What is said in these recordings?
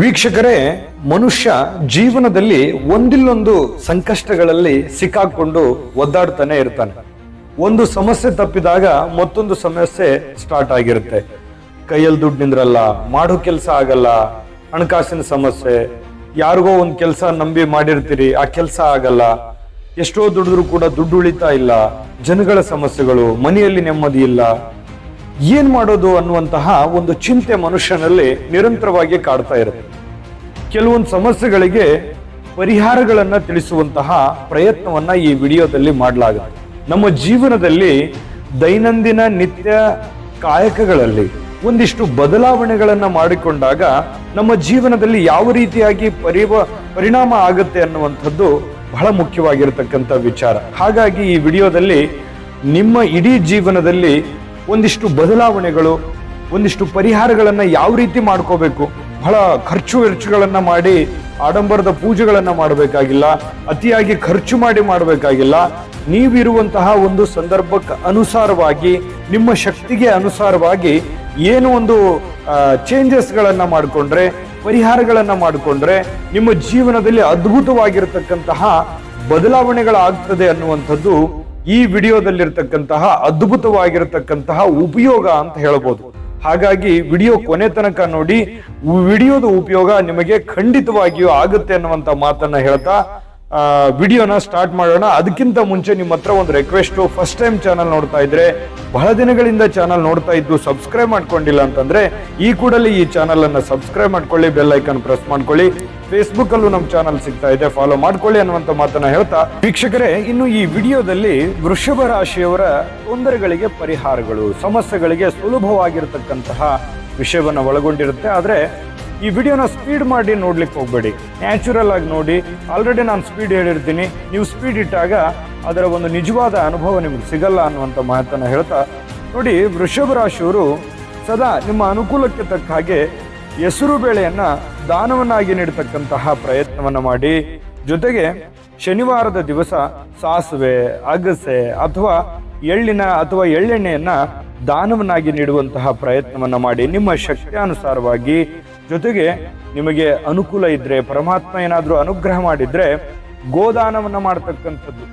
ವೀಕ್ಷಕರೇ, ಮನುಷ್ಯ ಜೀವನದಲ್ಲಿ ಒಂದಿಲ್ಲೊಂದು ಸಂಕಷ್ಟಗಳಲ್ಲಿ ಸಿಕ್ಕಾಕೊಂಡು ಒದ್ದಾಡ್ತಾನೆ ಇರ್ತಾನೆ. ಒಂದು ಸಮಸ್ಯೆ ತಪ್ಪಿದಾಗ ಮತ್ತೊಂದು ಸಮಸ್ಯೆ ಸ್ಟಾರ್ಟ್ ಆಗಿರುತ್ತೆ. ಕೈಯಲ್ಲಿ ದುಡ್ಡು ನಿಂದ್ರಲ್ಲ, ಮಾಡೋ ಕೆಲಸ ಆಗಲ್ಲ, ಹಣಕಾಸಿನ ಸಮಸ್ಯೆ, ಯಾರಿಗೋ ಒಂದು ಕೆಲಸ ನಂಬಿ ಮಾಡಿರ್ತೀರಿ, ಆ ಕೆಲಸ ಆಗಲ್ಲ. ಎಷ್ಟೋ ದುಡಿದ್ರು ಕೂಡ ದುಡ್ಡು ಉಳಿತಾ ಇಲ್ಲ. ಜನಗಳ ಸಮಸ್ಯೆಗಳು, ಮನೆಯಲ್ಲಿ ನೆಮ್ಮದಿ ಇಲ್ಲ. ಏನ್ ಮಾಡೋದು ಅನ್ನುವಂತಹ ಒಂದು ಚಿಂತೆ ಮನುಷ್ಯನಲ್ಲಿ ನಿರಂತರವಾಗಿ ಕಾಡ್ತಾ ಇರುತ್ತೆ. ಕೆಲವೊಂದು ಸಮಸ್ಯೆಗಳಿಗೆ ಪರಿಹಾರಗಳನ್ನು ತಿಳಿಸುವಂತಹ ಪ್ರಯತ್ನವನ್ನ ಈ ವಿಡಿಯೋದಲ್ಲಿ ಮಾಡಲಾಗುತ್ತೆ. ನಮ್ಮ ಜೀವನದಲ್ಲಿ ದೈನಂದಿನ ನಿತ್ಯ ಕಾಯಕಗಳಲ್ಲಿ ಒಂದಿಷ್ಟು ಬದಲಾವಣೆಗಳನ್ನು ಮಾಡಿಕೊಂಡಾಗ ನಮ್ಮ ಜೀವನದಲ್ಲಿ ಯಾವ ರೀತಿಯಾಗಿ ಪರಿವ, ಪರಿಣಾಮ ಆಗುತ್ತೆ ಅನ್ನುವಂಥದ್ದು ಬಹಳ ಮುಖ್ಯವಾಗಿರತಕ್ಕಂಥ ವಿಚಾರ. ಹಾಗಾಗಿ ಈ ವಿಡಿಯೋದಲ್ಲಿ ನಿಮ್ಮ ಇಡೀ ಜೀವನದಲ್ಲಿ ಒಂದಿಷ್ಟು ಬದಲಾವಣೆಗಳು, ಒಂದಿಷ್ಟು ಪರಿಹಾರಗಳನ್ನು ಯಾವ ರೀತಿ ಮಾಡ್ಕೋಬೇಕು? ಬಹಳ ಖರ್ಚು ವೆಚ್ಚಗಳನ್ನು ಮಾಡಿ, ಆಡಂಬರದ ಪೂಜೆಗಳನ್ನು ಮಾಡಬೇಕಾಗಿಲ್ಲ, ಅತಿಯಾಗಿ ಖರ್ಚು ಮಾಡಿ ಮಾಡಬೇಕಾಗಿಲ್ಲ. ನೀವಿರುವಂತಹ ಒಂದು ಸಂದರ್ಭಕ್ಕೆ ಅನುಸಾರವಾಗಿ, ನಿಮ್ಮ ಶಕ್ತಿಗೆ ಅನುಸಾರವಾಗಿ ಏನು ಒಂದು ಚೇಂಜಸ್ಗಳನ್ನು ಮಾಡಿಕೊಂಡ್ರೆ, ಪರಿಹಾರಗಳನ್ನು ಮಾಡಿಕೊಂಡ್ರೆ, ನಿಮ್ಮ ಜೀವನದಲ್ಲಿ ಅದ್ಭುತವಾಗಿರತಕ್ಕಂತಹ ಬದಲಾವಣೆಗಳಾಗ್ತದೆ ಅನ್ನುವಂಥದ್ದು ಈ ವಿಡಿಯೋದಲ್ಲಿರ್ತಕ್ಕಂತಹ ಅದ್ಭುತವಾಗಿರತಕ್ಕಂತಹ ಉಪಯೋಗ ಅಂತ ಹೇಳ್ಬೋದು. ಹಾಗಾಗಿ ವಿಡಿಯೋ ಕೊನೆ ತನಕ ನೋಡಿ ವಿಡಿಯೋದ ಉಪಯೋಗ ನಿಮಗೆ ಖಂಡಿತವಾಗಿಯೂ ಆಗುತ್ತೆ ಅನ್ನುವಂತ ಮಾತನ್ನ ಹೇಳ್ತಾ ವಿಡಿಯೋನ ಸ್ಟಾರ್ಟ್ ಮಾಡೋಣ. ಅದಕ್ಕಿಂತ ಮುಂಚೆ ನಿಮ್ಮ ಹತ್ರ ಒಂದು ರಿಕ್ವೆಸ್ಟ್ ಫಸ್ಟ್ ಟೈಮ್ ಚಾನಲ್ ನೋಡ್ತಾ ಇದ್ರೆ, ಬಹಳ ದಿನಗಳಿಂದ ಚಾನಲ್ ನೋಡ್ತಾ ಇದ್ದು ಸಬ್ಸ್ಕ್ರೈಬ್ ಮಾಡ್ಕೊಂಡಿಲ್ಲ ಅಂತಂದ್ರೆ, ಈ ಕೂಡಲೇ ಈ ಚಾನಲ್ ಅನ್ನ ಸಬ್ಸ್ಕ್ರೈಬ್ ಮಾಡ್ಕೊಳ್ಳಿ ಬೆಲ್ ಐಕನ್ ಪ್ರೆಸ್ ಮಾಡ್ಕೊಳ್ಳಿ. ಫೇಸ್ಬುಕ್ ಅಲ್ಲೂ ನಮ್ಮ ಚಾನಲ್ ಸಿಗ್ತಾ ಇದೆ. ಫಾಲೋ ಮಾಡ್ಕೊಳ್ಳಿ ಅನ್ನುವಂತ ಮಾತನ್ನ ಹೇಳ್ತಾ ವೀಕ್ಷಕರೇ, ಇನ್ನು ಈ ವಿಡಿಯೋದಲ್ಲಿ ವೃಷಭ ರಾಶಿಯವರ ತೊಂದರೆಗಳಿಗೆ ಪರಿಹಾರಗಳು, ಸಮಸ್ಯೆಗಳಿಗೆ ಸುಲಭವಾಗಿರತಕ್ಕಂತಹ ವಿಷಯವನ್ನ ಒಳಗೊಂಡಿರುತ್ತೆ. ಆದ್ರೆ ಈ ವಿಡಿಯೋನ ಸ್ಪೀಡ್ ಮಾಡಿ ನೋಡ್ಲಿಕ್ಕೆ ಹೋಗ್ಬೇಡಿ. ನ್ಯಾಚುರಲ್ ಆಗಿ ನೋಡಿ. ಆಲ್ರೆಡಿ ನಾನು ಸ್ಪೀಡ್ ಹೇಳಿರ್ತೀನಿ. ನೀವು ಸ್ಪೀಡ್ ಇಟ್ಟಾಗ ಅದರ ಒಂದು ನಿಜವಾದ ಅನುಭವ ನಿಮ್ಗೆ ಸಿಗಲ್ಲ ಅನ್ನುವಂಥ ಮಾತನ್ನ ಹೇಳ್ತಾ ನೋಡಿ, ವೃಷಭ ರಾಶಿಯವರು ಸದಾ ನಿಮ್ಮ ಅನುಕೂಲಕ್ಕೆ ತಕ್ಕ ಹಾಗೆ ಹೆಸರು ಬೇಳೆಯನ್ನ ದಾನವನ್ನಾಗಿ ನೀಡತಕ್ಕಂತಹ ಪ್ರಯತ್ನವನ್ನು ಮಾಡಿ, ಜೊತೆಗೆ ಶನಿವಾರದ ದಿವಸ ಸಾಸುವೆ, ಅಗಸೆ ಅಥವಾ ಎಳ್ಳಿನ ಅಥವಾ ಎಳ್ಳೆಣ್ಣೆಯನ್ನ ದಾನವನ್ನಾಗಿ ನೀಡುವಂತಹ ಪ್ರಯತ್ನವನ್ನು ಮಾಡಿ, ನಿಮ್ಮ ಶಕ್ತಿಯಾನುಸಾರವಾಗಿ ಜೊತೆಗೆ ನಿಮಗೆ ಅನುಕೂಲ ಇದ್ರೆ, ಪರಮಾತ್ಮ ಏನಾದರೂ ಅನುಗ್ರಹ ಮಾಡಿದ್ರೆ ಗೋದಾನವನ್ನು ಮಾಡತಕ್ಕಂಥದ್ದು.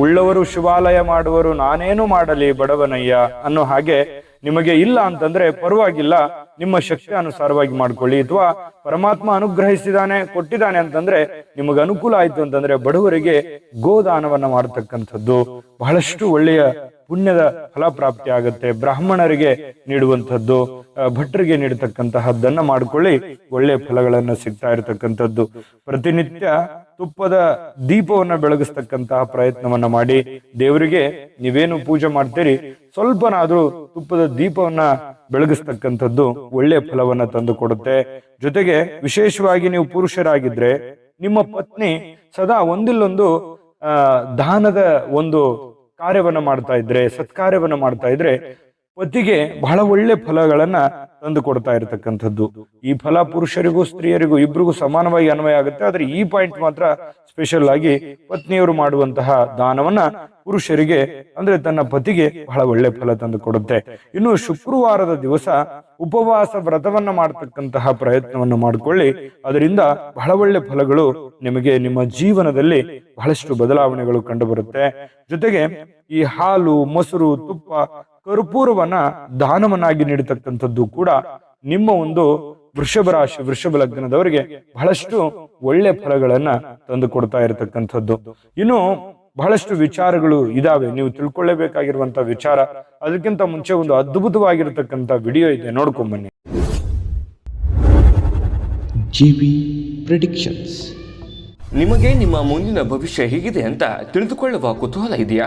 ಉಳ್ಳವರು ಶಿವಾಲಯ ಮಾಡುವರು, ನಾನೇನು ಮಾಡಲಿ ಬಡವನಯ್ಯ ಅನ್ನೋ ಹಾಗೆ ನಿಮಗೆ ಇಲ್ಲ ಅಂತಂದ್ರೆ ಪರವಾಗಿಲ್ಲ. ನಿಮ್ಮ ಶಕ್ತಿ ಅನುಸಾರವಾಗಿ ಮಾಡ್ಕೊಳ್ಳಿ ಅಥವಾ ಪರಮಾತ್ಮ ಅನುಗ್ರಹಿಸಿದಾನೆ ಕೊಟ್ಟಿದ್ದಾನೆ ಅಂತಂದ್ರೆ ನಿಮಗೆ ಅನುಕೂಲ ಆಯ್ತು ಅಂತಂದ್ರೆ ಬಡವರಿಗೆ ಗೋದಾನವನ್ನ ಮಾಡತಕ್ಕಂಥದ್ದು. ಬಹಳಷ್ಟು ಒಳ್ಳೆಯ ಪುಣ್ಯದ ಫಲ ಪ್ರಾಪ್ತಿ ಆಗುತ್ತೆ. ಬ್ರಾಹ್ಮಣರಿಗೆ ನೀಡುವಂಥದ್ದು ಭಟ್ರಿಗೆ ನೀಡತಕ್ಕಂತಹದ್ದನ್ನ ಮಾಡ್ಕೊಳ್ಳಿ. ಒಳ್ಳೆಯ ಫಲಗಳನ್ನ ಸಿಗ್ತಾ ಇರತಕ್ಕಂಥದ್ದು. ಪ್ರತಿನಿತ್ಯ ತುಪ್ಪದ ದೀಪವನ್ನ ಬೆಳಗಿಸ್ತಕ್ಕಂತಹ ಪ್ರಯತ್ನವನ್ನ ಮಾಡಿ ದೇವರಿಗೆ ನೀವೇನು ಪೂಜೆ ಮಾಡ್ತೀರಿ? ಸ್ವಲ್ಪನಾದ್ರೂ ತುಪ್ಪದ ದೀಪವನ್ನ ಬೆಳಗಿಸ್ತಕ್ಕಂಥದ್ದು ಒಳ್ಳೆಯ ಫಲವನ್ನ ತಂದು ಕೊಡುತ್ತೆ ಜೊತೆಗೆ ವಿಶೇಷವಾಗಿ ನೀವು ಪುರುಷರಾಗಿದ್ರೆ ನಿಮ್ಮ ಪತ್ನಿ ಸದಾ ಒಂದಿಲ್ಲೊಂದು ದಾನದ ಒಂದು ಕಾರ್ಯವನ್ನ ಮಾಡ್ತಾ ಇದ್ರೆ, ಸತ್ಕಾರ್ಯವನ್ನ ಮಾಡ್ತಾ ಇದ್ರೆ ಪತಿಗೆ ಬಹಳ ಒಳ್ಳೆ ಫಲಗಳನ್ನ ತಂದು ಕೊಡ್ತಾ ಇರತಕ್ಕಂಥದ್ದು. ಈ ಫಲ ಪುರುಷರಿಗೂ ಸ್ತ್ರೀಯರಿಗೂ ಇಬ್ಬರಿಗೂ ಸಮಾನವಾಗಿ ಅನ್ವಯ ಆಗುತ್ತೆ. ಆದ್ರೆ ಈ ಪಾಯಿಂಟ್ ಮಾತ್ರ ಸ್ಪೆಷಲ್ ಆಗಿ ಪತ್ನಿಯವರು ಮಾಡುವಂತಹ ದಾನವನ್ನ ಪುರುಷರಿಗೆ, ಅಂದ್ರೆ ತನ್ನ ಪತಿಗೆ ಬಹಳ ಒಳ್ಳೆ ಫಲ ತಂದು ಕೊಡುತ್ತೆ. ಇನ್ನು ಶುಕ್ರವಾರದ ದಿವಸ ಉಪವಾಸ ವ್ರತವನ್ನ ಮಾಡತಕ್ಕಂತಹ ಪ್ರಯತ್ನವನ್ನು ಮಾಡಿಕೊಳ್ಳಿ. ಅದರಿಂದ ಬಹಳ ಒಳ್ಳೆ ಫಲಗಳು ನಿಮಗೆ ನಿಮ್ಮ ಜೀವನದಲ್ಲಿ ಬಹಳಷ್ಟು ಬದಲಾವಣೆಗಳು ಕಂಡು ಬರುತ್ತೆ. ಜೊತೆಗೆ ಈ ಹಾಲು, ಮೊಸರು, ತುಪ್ಪ ಕರ್ಪೂರವನ್ನ ದಾನವನ್ನಾಗಿ ನೀಡತಕ್ಕಂಥದ್ದು ಕೂಡ ನಿಮ್ಮ ಒಂದು ವೃಷಭ ರಾಶಿ ವೃಷಭ ಲಗ್ನದವರಿಗೆ ಬಹಳಷ್ಟು ಒಳ್ಳೆ ಫಲಗಳನ್ನ ತಂದು ಕೊಡ್ತಾ ಇರತಕ್ಕಂಥದ್ದು. ಇನ್ನು ಬಹಳಷ್ಟು ವಿಚಾರಗಳು ಇದಾವೆ. ನೀವು ತಿಳ್ಕೊಳ್ಳೇಬೇಕಾಗಿರುವಂತ ವಿಚಾರ ಅದಕ್ಕಿಂತ ಮುಂಚೆ ಒಂದು ಅದ್ಭುತವಾಗಿರತಕ್ಕಂತ ವಿಡಿಯೋ ಇದೆ. ನೋಡ್ಕೊಂಬನ್ನಿ ಜಿಬಿ ಪ್ರಿಡಿಕ್ಷನ್ಸ್. Predictions. ನಿಮಗೆ ನಿಮ್ಮ ಮುಂದಿನ ಭವಿಷ್ಯ ಹೇಗಿದೆ ಅಂತ ತಿಳಿದುಕೊಳ್ಳುವ ಕುತೂಹಲ ಇದೆಯಾ?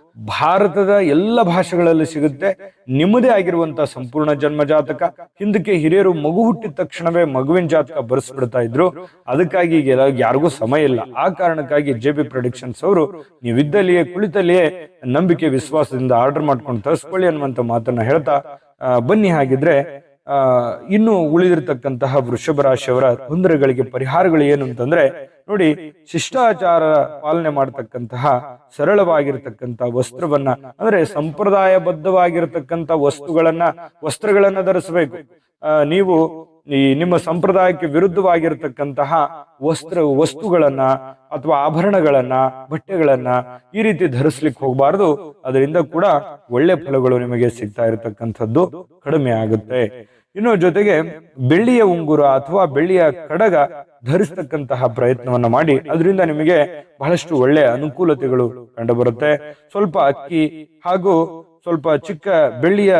ಭಾರತದ ಎಲ್ಲ ಭಾಷೆಗಳಲ್ಲಿ ಸಿಗುತ್ತೆ. ನಿಮ್ಮದೇ ಆಗಿರುವಂತಹ ಸಂಪೂರ್ಣ ಜನ್ಮ ಜಾತಕ. ಹಿಂದಕ್ಕೆ ಹಿರಿಯರು ಮಗು ಹುಟ್ಟಿದ ತಕ್ಷಣವೇ ಮಗುವಿನ ಜಾತಕ ಬರೆಸ್ಬಿಡ್ತಾ ಇದ್ರು. ಅದಕ್ಕಾಗಿ ಈಗ ಯಾರಿಗೂ ಸಮಯ ಇಲ್ಲ. ಆ ಕಾರಣಕ್ಕಾಗಿ ಜೆ ಬಿ ಪ್ರೊಡಿಕ್ಷನ್ಸ್ ಅವರು ನೀವಿದ್ದಲ್ಲಿಯೇ ಕುಳಿತಲ್ಲಿಯೇ ನಂಬಿಕೆ, ವಿಶ್ವಾಸದಿಂದ ಆರ್ಡರ್ ಮಾಡ್ಕೊಂಡು ತರಿಸ್ಕೊಳ್ಳಿ ಅನ್ನುವಂತ ಮಾತನ್ನ ಹೇಳ್ತಾ ಬನ್ನಿ. ಹಾಗಿದ್ರೆ ಇನ್ನು ಉಳಿದಿರ್ತಕ್ಕಂತಹ ವೃಷಭ ರಾಶಿಯವರ ತೊಂದರೆಗಳಿಗೆ ಪರಿಹಾರಗಳು ಏನು ಅಂತಂದ್ರೆ, ನೋಡಿ, ಶಿಷ್ಟಾಚಾರ ಪಾಲನೆ ಮಾಡತಕ್ಕಂತಹ, ಸರಳವಾಗಿರ್ತಕ್ಕಂತಹ ವಸ್ತ್ರವನ್ನ, ಅಂದ್ರೆ ಸಂಪ್ರದಾಯಬದ್ಧವಾಗಿರ್ತಕ್ಕಂಥ ವಸ್ತುಗಳನ್ನ, ವಸ್ತ್ರಗಳನ್ನ ಧರಿಸಬೇಕು. ನೀವು ಈ ನಿಮ್ಮ ಸಂಪ್ರದಾಯಕ್ಕೆ ವಿರುದ್ಧವಾಗಿರತಕ್ಕಂತಹ ವಸ್ತ್ರ, ವಸ್ತುಗಳನ್ನ ಅಥವಾ ಆಭರಣಗಳನ್ನ, ಬಟ್ಟೆಗಳನ್ನ ಈ ರೀತಿ ಧರಿಸ್ಲಿಕ್ಕೆ ಹೋಗಬಾರದು. ಅದರಿಂದ ಕೂಡ ಒಳ್ಳೆ ಫಲಗಳು ನಿಮಗೆ ಸಿಗ್ತಾ ಇರತಕ್ಕಂಥದ್ದು ಕಡಿಮೆ ಆಗುತ್ತೆ. ಇನ್ನು ಜೊತೆಗೆ ಬೆಳ್ಳಿಯ ಉಂಗುರ ಅಥವಾ ಬೆಳ್ಳಿಯ ಕಡಗ ಧರಿಸ್ತಕ್ಕಂತಹ ಪ್ರಯತ್ನವನ್ನ ಮಾಡಿ, ಅದರಿಂದ ನಿಮಗೆ ಬಹಳಷ್ಟು ಒಳ್ಳೆಯ ಅನುಕೂಲತೆಗಳು ಕಂಡುಬರುತ್ತೆ. ಸ್ವಲ್ಪ ಅಕ್ಕಿ ಹಾಗೂ ಸ್ವಲ್ಪ ಚಿಕ್ಕ ಬೆಳ್ಳಿಯ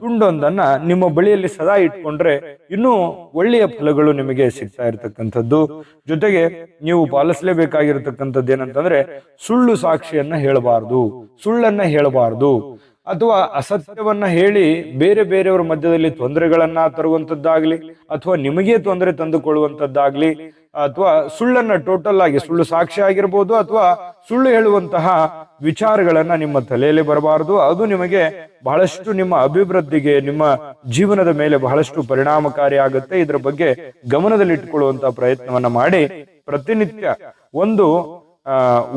ತುಂಡೊಂದನ್ನ ನಿಮ್ಮ ಬಳಿಯಲ್ಲಿ ಸದಾ ಇಟ್ಕೊಂಡ್ರೆ ಇನ್ನೂ ಒಳ್ಳೆಯ ಫಲಗಳು ನಿಮಗೆ ಸಿಗ್ತಾ ಇರತಕ್ಕಂಥದ್ದು. ಜೊತೆಗೆ ನೀವು ಪಾಲಿಸಲೇಬೇಕಾಗಿರತಕ್ಕಂಥದ್ದು ಏನಂತಂದ್ರೆ ಸುಳ್ಳು ಸಾಕ್ಷಿಯನ್ನ ಹೇಳಬಾರ್ದು. ಸುಳ್ಳನ್ನ ಹೇಳಬಾರ್ದು. ಅಥವಾ ಅಸತ್ಯವನ್ನ ಹೇಳಿ ಬೇರೆ ಬೇರೆಯವರ ಮಧ್ಯದಲ್ಲಿ ತೊಂದರೆಗಳನ್ನ ತರುವಂತದ್ದಾಗ್ಲಿ ಅಥವಾ ನಿಮಗೆ ತೊಂದರೆ ತಂದುಕೊಳ್ಳುವಂತದ್ದಾಗ್ಲಿ, ಅಥವಾ ಸುಳ್ಳನ್ನ ಟೋಟಲ್ ಆಗಿ ಸುಳ್ಳು ಸಾಕ್ಷಿ ಆಗಿರ್ಬೋದು ಅಥವಾ ಸುಳ್ಳು ಹೇಳುವಂತಹ ವಿಚಾರಗಳನ್ನ ನಿಮ್ಮ ತಲೆಯಲ್ಲಿ ಬರಬಾರದು. ಅದು ನಿಮಗೆ ಬಹಳಷ್ಟು ನಿಮ್ಮ ಅಭಿವೃದ್ಧಿಗೆ, ನಿಮ್ಮ ಜೀವನದ ಮೇಲೆ ಬಹಳಷ್ಟು ಪರಿಣಾಮಕಾರಿ ಆಗುತ್ತೆ. ಇದರ ಬಗ್ಗೆ ಗಮನದಲ್ಲಿಟ್ಟುಕೊಳ್ಳುವಂತಹ ಪ್ರಯತ್ನವನ್ನ ಮಾಡಿ ಪ್ರತಿನಿತ್ಯ ಒಂದು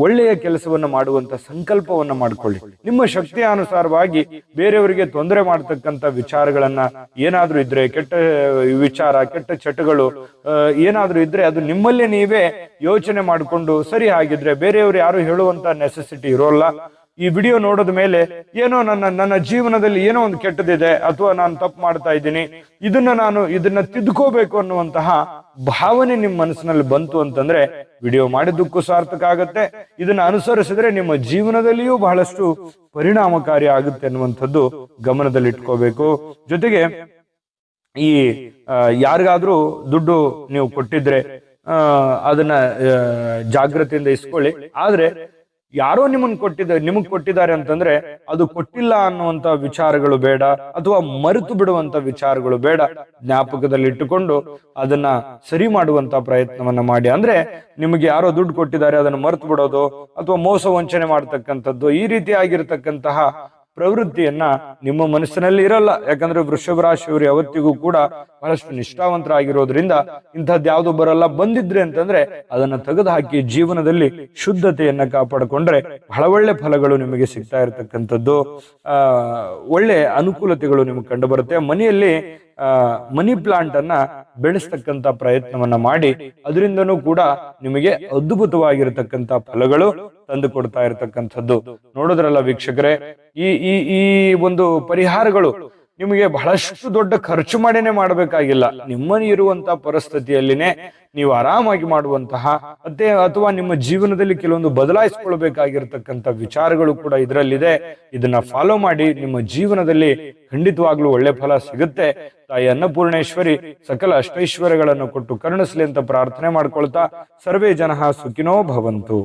ಒಳ್ಳೆಯ ಕೆಲಸವನ್ನ ಮಾಡುವಂತ ಸಂಕಲ್ಪವನ್ನ ಮಾಡಿಕೊಳ್ಳಿ. ನಿಮ್ಮ ಶಕ್ತಿಯ ಅನುಸಾರವಾಗಿ ಬೇರೆಯವರಿಗೆ ತೊಂದರೆ ಮಾಡತಕ್ಕಂತ ವಿಚಾರಗಳನ್ನ ಏನಾದ್ರೂ ಇದ್ರೆ, ಕೆಟ್ಟ ವಿಚಾರ, ಕೆಟ್ಟ ಚಟಗಳು ಏನಾದರೂ ಇದ್ರೆ ಅದು ನಿಮ್ಮಲ್ಲೇ ನೀವೇ ಯೋಚನೆ ಮಾಡಿಕೊಂಡು ಸರಿ ಹಾಗಿದ್ರೆ ಬೇರೆಯವರು ಯಾರು ಹೇಳುವಂತ ನೆಸೆಸಿಟಿ ಇರೋಲ್ಲ. ಈ ವಿಡಿಯೋ ನೋಡಿದ ಮೇಲೆ ಏನೋ ನನ್ನ ನನ್ನ ಜೀವನದಲ್ಲಿ ಏನೋ ಒಂದು ಕೆಟ್ಟದಿದೆ ಅಥವಾ ನಾನು ತಪ್ಪು ಮಾಡ್ತಾ ಇದ್ದೀನಿ. ಇದನ್ನ ನಾನು ಇದನ್ನ ತಿದ್ಕೋಬೇಕು ಅನ್ನುವಂತಹ ಭಾವನೆ ನಿಮ್ಮ ಮನಸ್ಸಿನಲ್ಲಿ ಬಂತು ಅಂತಂದ್ರೆ ವಿಡಿಯೋ ಮಾಡಿದ್ದಕ್ಕೂ ಸಾರ್ಥಕ ಆಗತ್ತೆ. ಇದನ್ನ ಅನುಸರಿಸಿದ್ರೆ ನಿಮ್ಮ ಜೀವನದಲ್ಲಿಯೂ ಬಹಳಷ್ಟು ಪರಿಣಾಮಕಾರಿ ಆಗುತ್ತೆ ಅನ್ನುವಂಥದ್ದು ಗಮನದಲ್ಲಿಟ್ಕೋಬೇಕು ಜೊತೆಗೆ ಈ ಯಾರಿಗಾದ್ರೂ ದುಡ್ಡು ನೀವು ಕೊಟ್ಟಿದ್ರೆ ಅದನ್ನ ಜಾಗೃತಿಯಿಂದ ಇಸ್ಕೊಳ್ಳಿ. ಆದ್ರೆ ಯಾರೋ ನಿಮ್ಮನ್ ಕೊಟ್ಟಿದ್ದ ನಿಮಗ್ ಕೊಟ್ಟಿದ್ದಾರೆ ಅಂತಂದ್ರೆ ಅದು ಕೊಟ್ಟಿಲ್ಲ ಅನ್ನುವಂತ ವಿಚಾರಗಳು ಬೇಡ, ಅಥವಾ ಮರೆತು ಬಿಡುವಂತ ವಿಚಾರಗಳು ಬೇಡ. ಜ್ಞಾಪಕದಲ್ಲಿ ಇಟ್ಟುಕೊಂಡು ಅದನ್ನ ಸರಿ ಮಾಡುವಂತ ಪ್ರಯತ್ನವನ್ನ ಮಾಡಿ. ಅಂದ್ರೆ ನಿಮಗೆ ಯಾರೋ ದುಡ್ಡು ಕೊಟ್ಟಿದ್ದಾರೆ, ಅದನ್ನ ಮರೆತು ಬಿಡೋದು, ಅಥವಾ ಮೋಸ ವಂಚನೆ ಮಾಡ್ತಕ್ಕಂಥದ್ದು, ಈ ರೀತಿ ಆಗಿರತಕ್ಕಂತಹ ಪ್ರವೃತ್ತಿಯನ್ನ ನಿಮ್ಮ ಮನಸ್ಸಿನಲ್ಲಿ ಇರಲ್ಲ. ಯಾಕಂದ್ರೆ ವೃಷಭ ರಾಶಿಯವರು ಯಾವತ್ತಿಗೂ ಕೂಡ ಬಹಳಷ್ಟು ನಿಷ್ಠಾವಂತರಾಗಿರೋದ್ರಿಂದ ಇಂಥದ್ದು ಯಾವುದು ಬರಲ್ಲ. ಬಂದಿದ್ರೆ ಅಂತಂದ್ರೆ ಅದನ್ನ ತೆಗೆದು ಹಾಕಿ ಜೀವನದಲ್ಲಿ ಶುದ್ಧತೆಯನ್ನ ಕಾಪಾಡಿಕೊಂಡ್ರೆ ಬಹಳ ಒಳ್ಳೆ ಫಲಗಳು ನಿಮಗೆ ಸಿಗ್ತಾ ಇರತಕ್ಕಂಥದ್ದು. ಆ, ಒಳ್ಳೆ ಅನುಕೂಲತೆಗಳು ನಿಮಗೆ ಕಂಡು ಬರುತ್ತೆ ಮನೆಯಲ್ಲಿ ಮನಿ ಪ್ಲಾಂಟ್ ಅನ್ನ ಬೆಳೆಸ್ತಕ್ಕಂತ ಪ್ರಯತ್ನವನ್ನ ಮಾಡಿ, ಅದರಿಂದನೂ ಕೂಡ ನಿಮಗೆ ಅದ್ಭುತವಾಗಿರತಕ್ಕಂತ ಫಲಗಳು ತಂದು ಕೊಡ್ತಾ ಇರತಕ್ಕಂಥದ್ದು. ನೋಡಿದ್ರಲ್ಲ ವೀಕ್ಷಕರೇ, ಈ ಈ ಈ ಒಂದು ಪರಿಹಾರಗಳು ನಿಮಗೆ ಬಹಳಷ್ಟು ದೊಡ್ಡ ಖರ್ಚು ಮಾಡೇನೆ ಮಾಡಬೇಕಾಗಿಲ್ಲ. ನಿಮ್ಮಲ್ಲಿ ಇರುವಂತಹ ಪರಿಸ್ಥಿತಿಯಲ್ಲಿನೇ ನೀವು ಆರಾಮಾಗಿ ಮಾಡುವಂತಹ ಮತ್ತೆ ಅಥವಾ ನಿಮ್ಮ ಜೀವನದಲ್ಲಿ ಕೆಲವೊಂದು ಬದಲಾಯಿಸಿಕೊಳ್ಬೇಕಾಗಿರ್ತಕ್ಕಂಥ ವಿಚಾರಗಳು ಕೂಡ ಇದರಲ್ಲಿದೆ. ಇದನ್ನ ಫಾಲೋ ಮಾಡಿ ನಿಮ್ಮ ಜೀವನದಲ್ಲಿ ಖಂಡಿತವಾಗ್ಲೂ ಒಳ್ಳೆ ಫಲ ಸಿಗುತ್ತೆ. ತಾಯಿ ಅನ್ನಪೂರ್ಣೇಶ್ವರಿ, ಸಕಲ ಅಷ್ಟೈಶ್ವರ್ಯಗಳನ್ನು ಕೊಟ್ಟು ಕರುಣಿಸ್ಲಿ ಅಂತ ಪ್ರಾರ್ಥನೆ ಮಾಡ್ಕೊಳ್ತಾ ಸರ್ವೇ ಜನ ಸುಖಿನೋ ಭವಂತು.